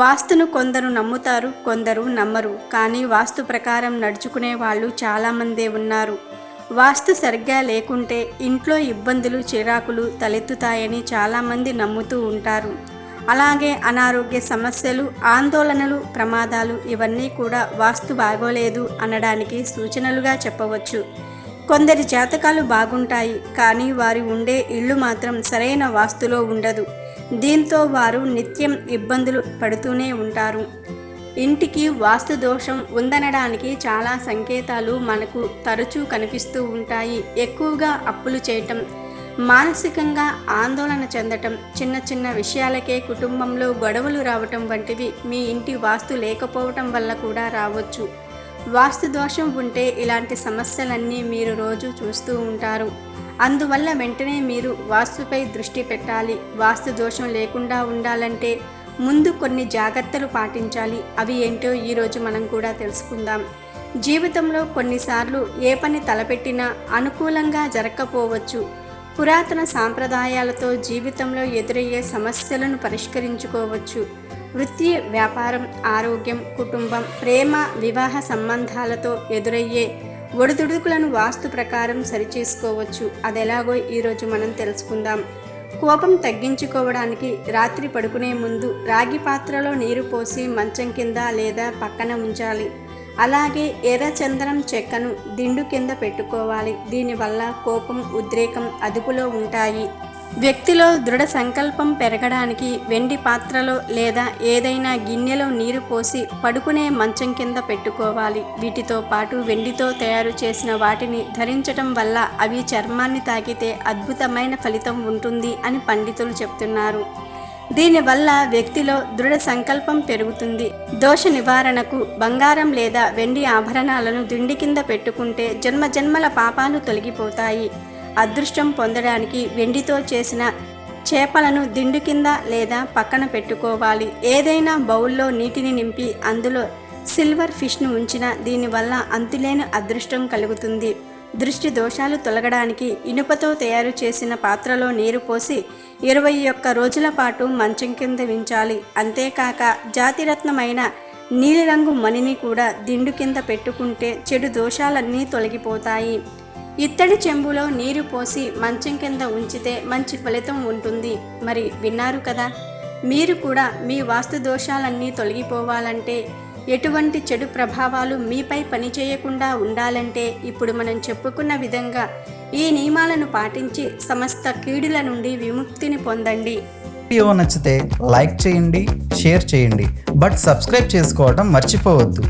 వాస్తును కొందరు నమ్ముతారు కొందరు నమ్మరు. కానీ వాస్తు ప్రకారం నడుచుకునే వాళ్ళు చాలామందే ఉన్నారు. వాస్తు సరిగ్గా లేకుంటే ఇంట్లో ఇబ్బందులు చిరాకులు తలెత్తుతాయని చాలామంది నమ్ముతూ ఉంటారు. అలాగే అనారోగ్య సమస్యలు ఆందోళనలు ప్రమాదాలు ఇవన్నీ కూడా వాస్తు బాగోలేదు అనడానికి సూచనలుగా చెప్పవచ్చు. కొందరి జాతకాలు బాగుంటాయి కానీ వారి ఉండే ఇల్లు మాత్రం సరైన వాస్తులో ఉండదు. దీంతో వారు నిత్యం ఇబ్బందులు పడుతూనే ఉంటారు. ఇంటికి వాస్తు దోషం ఉందనడానికి చాలా సంకేతాలు మనకు తరచూ కనిపిస్తూ ఉంటాయి. ఎక్కువగా అప్పులు చేయటం మానసికంగా ఆందోళన చెందటం చిన్న చిన్న విషయాలకే కుటుంబంలో గొడవలు రావటం వంటివి మీ ఇంటి వాస్తు లేకపోవటం వల్ల కూడా రావచ్చు. వాస్తు దోషం ఉంటే ఇలాంటి సమస్యలన్నీ మీరు రోజు చూస్తూ ఉంటారు. అందువల్ల వెంటనే మీరు వాస్తుపై దృష్టి పెట్టాలి. వాస్తు దోషం లేకుండా ఉండాలంటే ముందు కొన్ని జాగ్రత్తలు పాటించాలి. అవి ఏంటో ఈరోజు మనం కూడా తెలుసుకుందాం. జీవితంలో కొన్నిసార్లు ఏ పని తలపెట్టినా అనుకూలంగా జరగకపోవచ్చు పురాతన సాంప్రదాయాలతో జీవితంలో ఎదురయ్యే సమస్యలను పరిష్కరించుకోవచ్చు. వృత్తి వ్యాపారం ఆరోగ్యం కుటుంబం ప్రేమ వివాహ సంబంధాలతో ఎదురయ్యే ఒడిదుడుకులను వాస్తు ప్రకారం సరిచేసుకోవచ్చు. అదెలాగో ఈరోజు మనం తెలుసుకుందాం. కోపం తగ్గించుకోవడానికి రాత్రి పడుకునే ముందు రాగి పాత్రలో నీరు పోసి మంచం కింద లేదా పక్కన ఉంచాలి. అలాగే ఎర్రచందనం చెక్కను దిండు కింద పెట్టుకోవాలి. దీనివల్ల కోపం ఉద్రేకం అదుపులో ఉంటాయి. వ్యక్తిలో దృఢ సంకల్పం పెరగడానికి వెండి పాత్రలో లేదా ఏదైనా గిన్నెలో నీరు పోసి పడుకునే మంచం కింద పెట్టుకోవాలి. వీటితో పాటు వెండితో తయారు చేసిన వాటిని ధరించటం వల్ల అవి చర్మాన్ని తాకితే అద్భుతమైన ఫలితం ఉంటుంది అని పండితులు చెప్తున్నారు. దీనివల్ల వ్యక్తిలో దృఢ సంకల్పం పెరుగుతుంది. దోష నివారణకు బంగారం లేదా వెండి ఆభరణాలను దిండి కింద పెట్టుకుంటే జన్మ జన్మల పాపాలు తొలగిపోతాయి. అదృష్టం పొందడానికి వెండితో చేసిన చేపలను దిండు కింద లేదా పక్కన పెట్టుకోవాలి. ఏదైనా బౌల్లో నీటిని నింపి అందులో సిల్వర్ ఫిష్ను ఉంచిన దీనివల్ల అంతులేని అదృష్టం కలుగుతుంది. దృష్టి దోషాలు తొలగడానికి ఇనుపతో తయారు చేసిన పాత్రలో నీరు పోసి ఇరవై ఒక్క రోజుల పాటు మంచం కింద ఉంచాలి అంతేకాక జాతిరత్నమైన నీలిరంగు మణిని కూడా దిండు కింద పెట్టుకుంటే చెడు దోషాలన్నీ తొలగిపోతాయి. ఇత్తడి చెంబులో నీరు పోసి మంచం కింద ఉంచితే మంచి ఫలితం ఉంటుంది. మరి విన్నారు కదా? మీరు కూడా మీ వాస్తు దోషాలన్నీ తొలగిపోవాలంటే ఎటువంటి చెడు ప్రభావాలు మీపై పనిచేయకుండా ఉండాలంటే ఇప్పుడు మనం చెప్పుకున్న విధంగా ఈ నియమాలను పాటించి సమస్త కీడుల నుండి విముక్తిని పొందండి. వీడియో నచ్చితే లైక్ చేయండి షేర్ చేయండి. బట్ సబ్స్క్రైబ్ చేసుకోవడం మర్చిపోవద్దు.